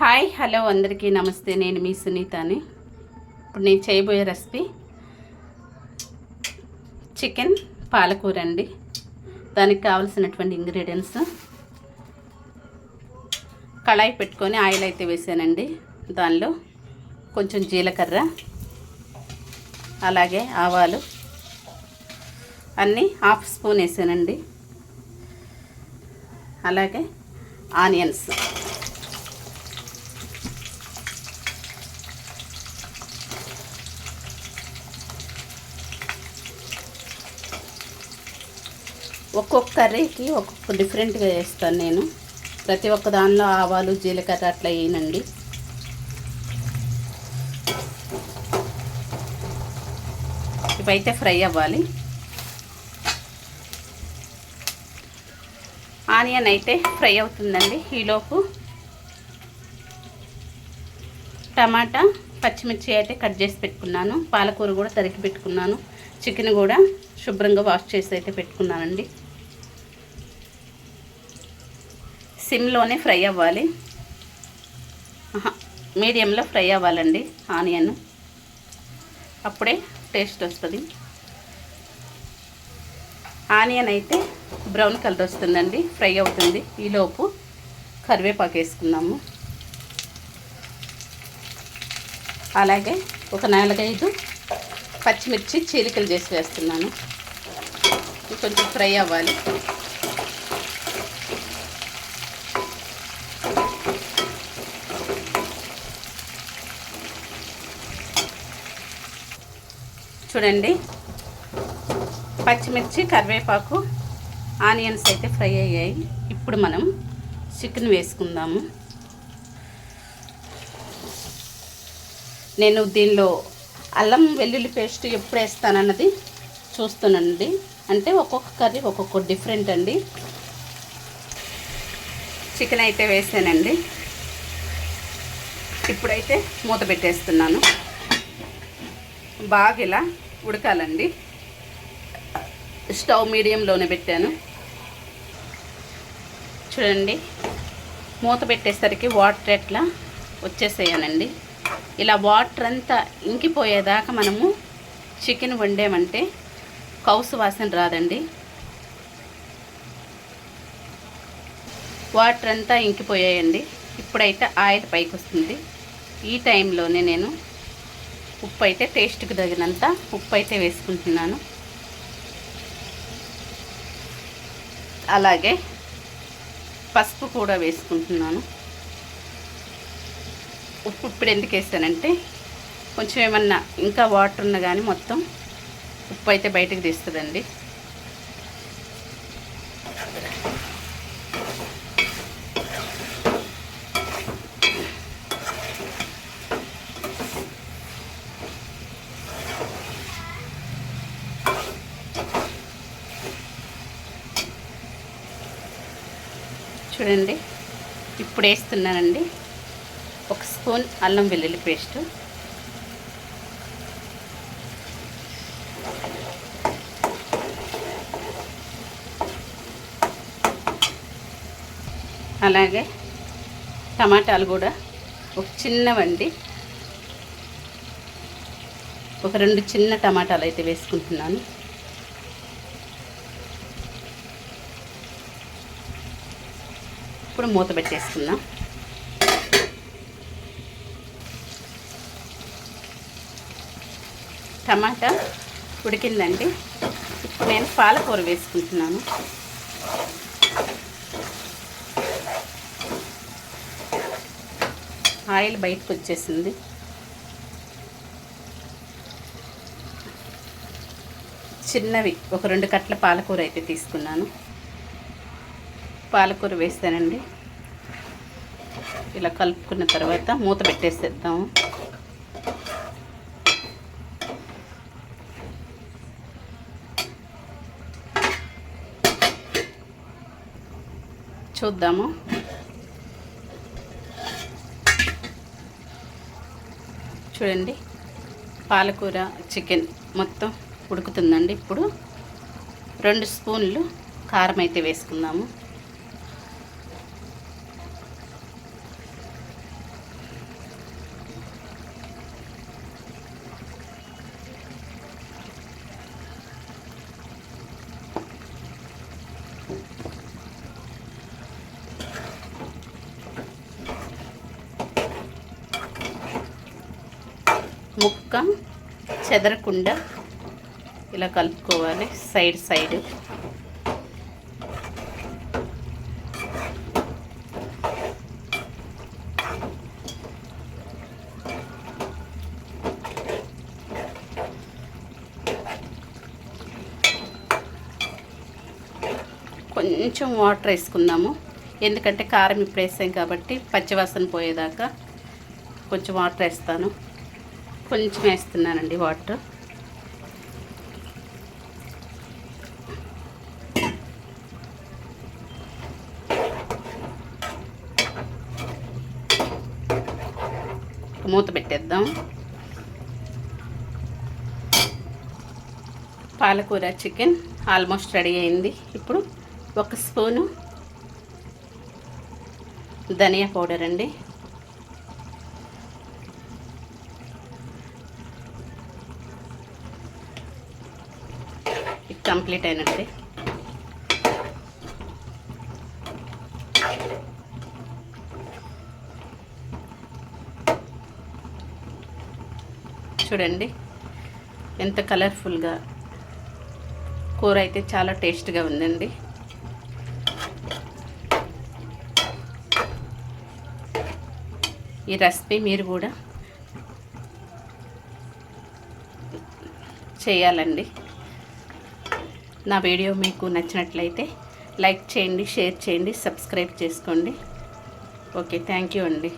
Hi hello అందరికీ నమస్తే. నేను మీ సునీతని. ఇప్పుడు నేను చేయబోయే రెసిపీ చికెన్ పాలకూర అండి. దానికి కావలసినటువంటి ఇంగ్రీడియంట్స్ కళాయి పెట్టుకొని ఆయిల్ అయితే వేసానండి. దానిలో కొంచెం జీలకర్ర అలాగే ఆవాలు అన్నీ హాఫ్ స్పూన్ వేసానండి. అలాగే ఆనియన్స్. ఒక్కొక్క కర్రీకి ఒక్కొక్క డిఫరెంట్గా చేస్తాను నేను. ప్రతి ఒక్క దానిలో ఆవాలు జీలకర్ర అట్లా వేయనండి. ఇవైతే ఫ్రై అవ్వాలి. ఆనియన్ అయితే ఫ్రై అవుతుందండి ఈలోపు. టమాటా పచ్చిమిర్చి అయితే కట్ చేసి పెట్టుకున్నాను. పాలకూర కూడా తరిగి పెట్టుకున్నాను. చికెన్ కూడా శుభ్రంగా వాష్ చేసి అయితే పెట్టుకున్నానండి. సిమ్లోనే ఫ్రై అవ్వాలి. మీడియంలో ఫ్రై అవ్వాలండి ఆనియన్. అప్పుడే టేస్ట్ వస్తుంది. ఆనియన్ అయితే బ్రౌన్ కలర్ వస్తుందండి ఫ్రై అవుతుంది. ఈలోపు కరివేపాకు వేసుకున్నాము అలాగే ఒక నాలుగైదు పచ్చిమిర్చి చీలికలు చేసి వేస్తున్నాను. కొంచెం ఫ్రై అవ్వాలి. చూడండి. పచ్చిమిర్చి కరివేపాకు ఆనియన్స్ అయితే ఫ్రై అయ్యాయి. ఇప్పుడు మనం చికెన్ వేసుకుందాము. నేను దీనిలో అల్లం వెల్లుల్లి పేస్ట్ ఎప్పుడు వేస్తానన్నది చూస్తానండి. అంటే ఒక్కొక్క కర్రీ ఒక్కొక్క డిఫరెంట్ అండి. చికెన్ అయితే వేసానండి. ఇప్పుడైతే మూత పెట్టేస్తున్నాను. బాగా ఇలా ఉడకాలండి. స్టవ్ మీడియంలోనే పెట్టాను. చూడండి మూత పెట్టేసరికి వాటర్ ఎట్లా వచ్చేసేయానండి ఇలా వాటర్ అంతా ఇంకిపోయేదాకా మనము చికెన్ వండామంటే కౌసు వాసన రాదండి. వాటర్ అంతా ఇంకిపోయాయండి. ఇప్పుడైతే ఆయిల్ పైకి వస్తుంది ఈ టైంలోనే నేను ఉప్పు అయితే టేస్ట్కి తగినంత ఉప్పు అయితే వేసుకుంటున్నాను. అలాగే పసుపు కూడా వేసుకుంటున్నాను. ఉప్పు ఇప్పుడు ఎందుకు వేస్తానంటే కొంచెం ఏమన్నా ఇంకా వాటర్ ఉన్నా కానీ మొత్తం ఉప్పు అయితే బయటకు తీస్తుందండి. చూడండి. ఇప్పుడు వేస్తున్నానండి. ఒక స్పూన్ అల్లం వెల్లుల్లి పేస్ట్. అలాగే టమాటాలు కూడా ఒక చిన్నవండి. ఒక రెండు చిన్న టమాటాలు అయితే వేసుకుంటున్నాను. ఇప్పుడు మూత పెట్టేసుకుందాం. టమాటా ఉడికిందండి. ఇప్పుడు నేను పాలకూర వేసుకుంటున్నాను. ఆయిల్ బయటకు వచ్చేసింది. చిన్నవి ఒక రెండు కట్ల పాలకూర అయితే తీసుకున్నాను. పాలకూర వేస్తానండి. ఇలా కలుపుకున్న తర్వాత మూత పెట్టేసేద్దాము చూద్దాము. చూడండి పాలకూర చికెన్ మొత్తం ఉడుకుతుందండి. ఇప్పుడు రెండు స్పూన్లు కారం అయితే వేసుకుందాము. ముక్క చెదరకుండా ఇలా కలుపుకోవాలి సైడ్ సైడ్. కొంచెం వాటర్ వేసుకుందాము. ఎందుకంటే కారం ఇప్పుడు వేసాం కాబట్టి పచ్చివాసన పోయేదాకా కొంచెం వాటర్ వేస్తాను. కొంచెం వేస్తున్నానండి వాటర్. మూత పెట్టేద్దాం. పాలకూర చికెన్ ఆల్మోస్ట్ రెడీ అయింది. ఇప్పుడు ఒక స్పూను ధనియా పౌడర్ అండి. ఇది కంప్లీట్ అయినట్టే. చూడండి ఎంత కలర్ఫుల్గా కూర అయితే చాలా టేస్ట్గా ఉందండి. ఈ రెసిపీ మీరు కూడా చేయాలండి. నా వీడియో మీకు నచ్చినట్లయితే లైక్ చేయండి షేర్ చేయండి సబ్స్క్రైబ్ చేసుకోండి. ఓకే థ్యాంక్ యూ అండి.